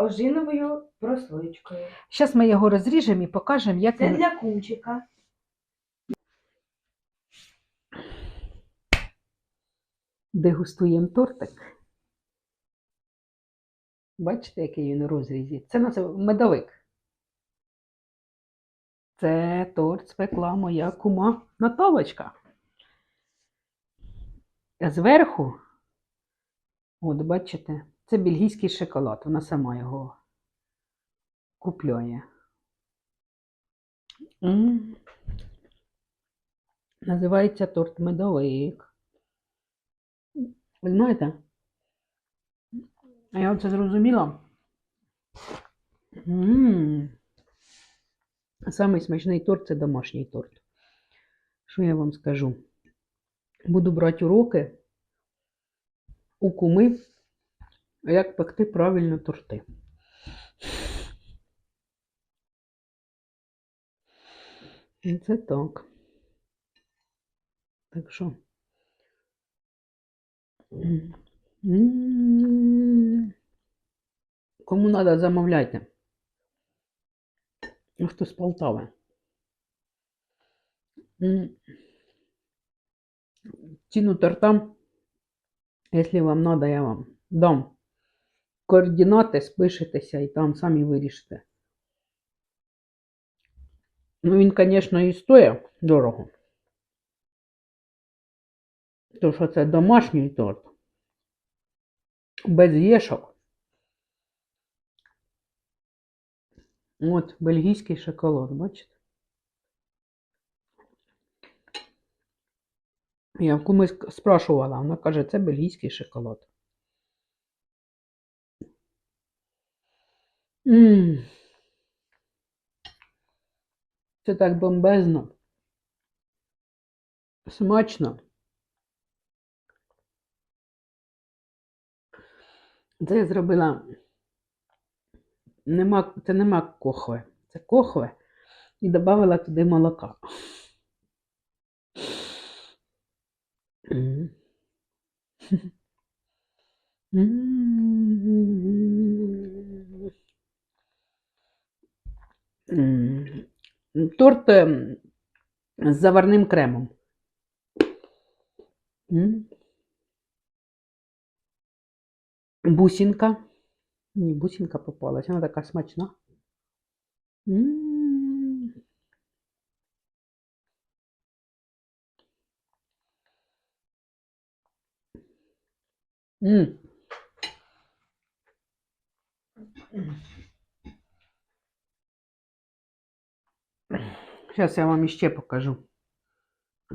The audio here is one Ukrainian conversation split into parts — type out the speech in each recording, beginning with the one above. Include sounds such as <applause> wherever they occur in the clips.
ожиновою прослоєчкою. Зараз ми його розріжемо і покажемо, як Це він... для кумчика. дегустуємо тортик. Бачите, який він у розрізі? Це назив медовик. Це торт спекла моя кума Наталочка. А зверху, от бачите, це бельгійський шоколад. Вона сама його купляє. М. Називається торт медовик. Ви знаєте? Я оце зрозуміла. Самий смачний торт це домашній торт. Що я вам скажу? Буду брати уроки у куми, як пекти правильно торти. Це так. Так що. Кому треба, замовляйте. Ну, Хто з Полтави. Ціну торта, якщо вам треба, я вам дам координати, спишетеся і там самі вирішите. Ну, він, звісно, і стоїть дорого. Тому що це домашній торт. Без єшок. От, бельгійський шоколад, бачите? Я в комусь спрашувала, вона каже, це бельгійський шоколад. Ммм. Це так бомбезно. Смачно. Це я зробила. Нема, це нема кохви. Це кохве. І додала туди молока. М. М. М. Торт з заварним кремом. Бусинка. Ні, бусинка попалась. Вона така смачна. М. Зараз я вам іще покажу.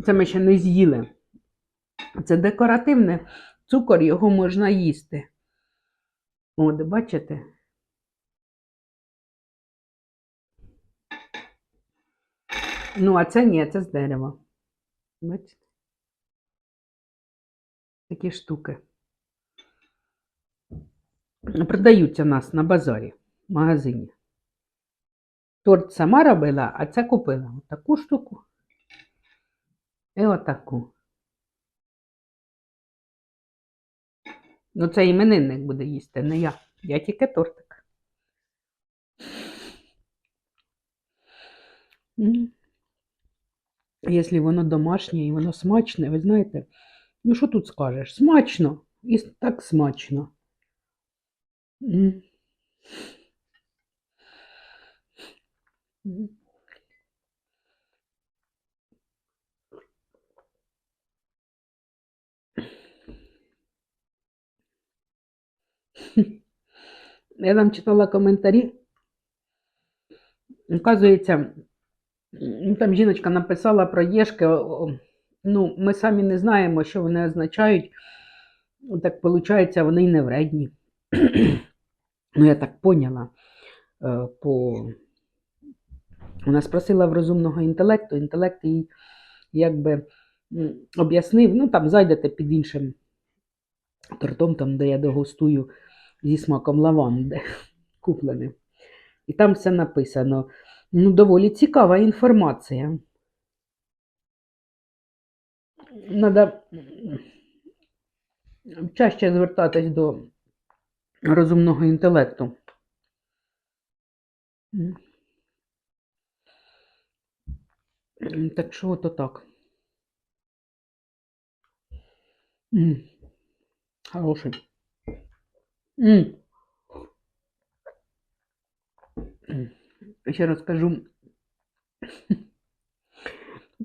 Це ми ще не з'їли. Це декоративне. Цукор його можна їсти. От, бачите? Ну, а це ні, це з дерева. Бачите? Такі штуки. Продаються у нас на базарі, в магазині. Торт сама робила, а це купила таку штуку і отаку. Ну, це іменинник буде їсти, не я. Я тільки тортик. Якщо воно домашнє і воно смачне, ви знаєте, ну що тут скажеш? Смачно і так смачно. Я там читала коментарі. Оказується, там жіночка написала про єшки. Ну, ми самі не знаємо, що вони означають. Так виходить, вони й не вредні. <clears throat> Ну, я так поняла. е, По... Вона спросила в розумного інтелекту, інтелект їй якби об'яснив, ну там зайдете під іншим тортом, там, де я дегустую зі смаком лаванди <laughs> купленим. І там все написано. Ну, доволі цікава інформація. Надо чаще звертатись до розумного інтелекту. М. М, Так що ото так. М. Хороший. М. Ще розкажу.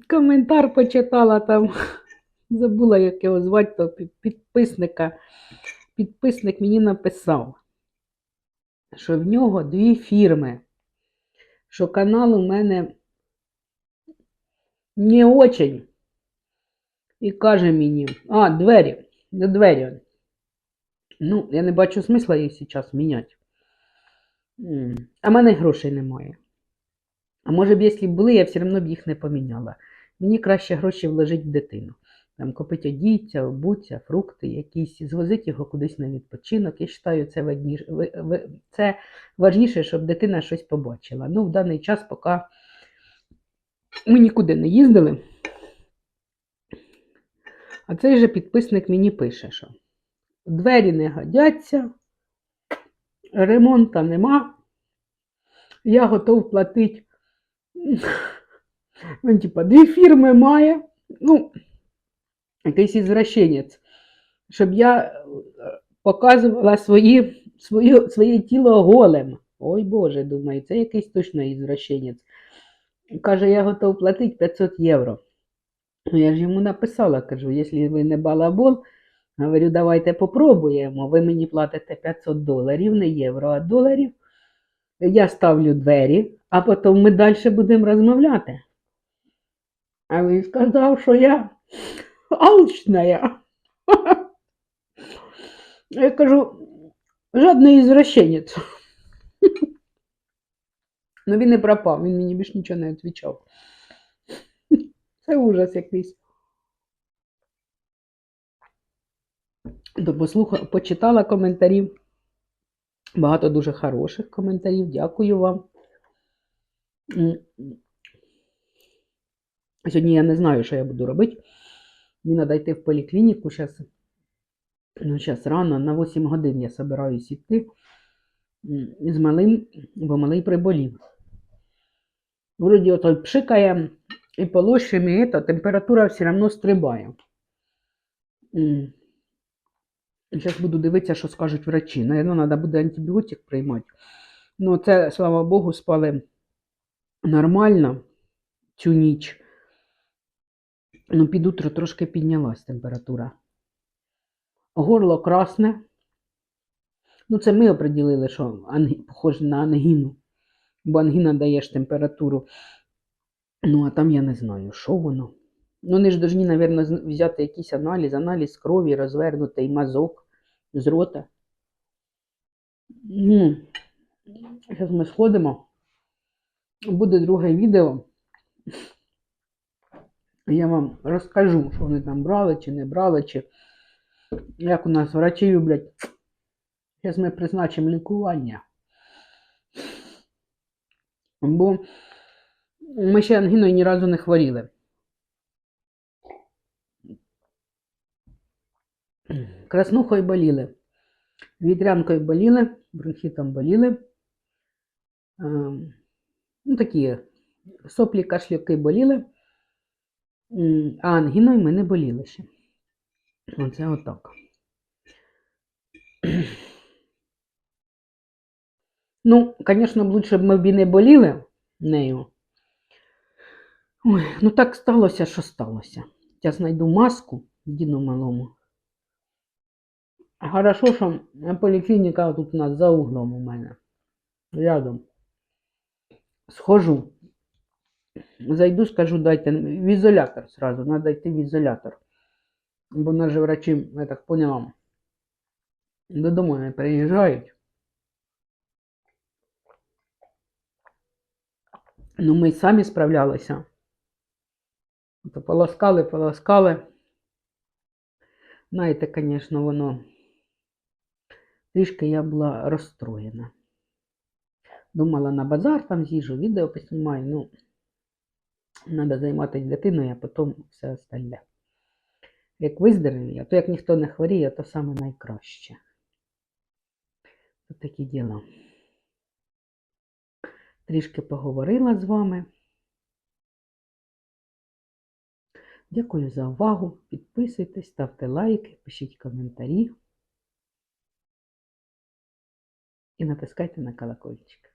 Коментар почитала там. Забула, як його звати, то підписника. Підписник мені написав, що в нього дві фірми, що канал у мене не очень. І каже мені, а, двері, двері. Ну, я не бачу смисла їх зараз міняти. А в мене грошей немає. А може б, якщо б були, я все одно б їх не поміняла. Мені краще гроші вложити в дитину. Там купити одіться, обуться, фрукти якісь, звозити його кудись на відпочинок. Я вважаю, це, важніше, це важніше, щоб дитина щось побачила. Ну, в даний час, поки ми нікуди не їздили. А цей же підписник мені пише, що двері не годяться, ремонту нема, я готов платити. Він, типа, дві фірми має. Ну, якийсь ізвращенець, щоб я е, показувала свої, свої, своє тіло голим. Ой Боже, думаю, це якийсь точно ізвращенець. Каже, я готов платити 500 євро. Ну, Я ж йому написала, кажу, якщо ви не балабол, говорю, давайте попробуємо. Ви мені платите 500 доларів, не євро, а доларів. Я ставлю двері, а потім ми далі будемо розмовляти. А він сказав, що я алчная. Я кажу, жодний ізвращенець. Ну він не пропав, він мені більш нічого не відповідав. <laughs> Це ужас якийсь. То послухала, почитала коментарів. Багато дуже хороших коментарів. Дякую вам. Сьогодні я не знаю, що я буду робити. Мені треба йти в поліклініку зараз. Ну, рано, на 8 годин я збираюсь йти з малим, бо малий приболів. Вроді ото пшикає і полощем, і то, температура все одно стрибає. Зараз буду дивитися, що скажуть врачі. Наверно, треба буде антибіотик приймати. Ну, це, слава Богу, спали нормально цю ніч. Ну, під утро трошки піднялась температура. Горло красне. Ну, це ми оприділили, що анг- похоже на ангіну. Бо ангіна дає ж температуру. Ну, а там я не знаю, що воно. Ну, вони ж повинні, мабуть, взяти якийсь аналіз, аналіз крові, розвернутий мазок з рота. Ну, зараз ми сходимо. Буде друге відео. Я вам розкажу, що вони там брали чи не брали, чи як у нас врачі люблять. Зараз ми призначимо лікування. Бо ми ще ангіною ні разу не хворіли. Краснухою боліли, вітрянкою боліли, бронхітом боліли. Ем, Ну, такі соплі, кашлюки боліли. А ангіною ми не боліли ще. Оце отак. Ну, б лучше б ми б не боліли нею. Ой, ну так сталося, що сталося. Я знайду маску діну малому. Хорошо, що поліклініка тут у нас за углом у мене. Рядом. Схожу. Зайду, скажу, дайте в ізолятор сразу. Надо йти в ізолятор. Бо наші врачі, я так поняла, додому не приїжджають. Ну, ми самі справлялися. То полоскали, полоскали. Знаєте, звісно, воно трішки я була розстроєна. Думала на базар там з'їжджу, відео поснімаю. Ну, треба займатися дитиною, а потім все остальне. Як виздоровію, то як ніхто не хворіє, то саме найкраще. Ось такі діла. Трішки поговорила з вами. Дякую за увагу. Підписуйтесь, ставте лайки, пишіть коментарі і натискайте на колокольчик.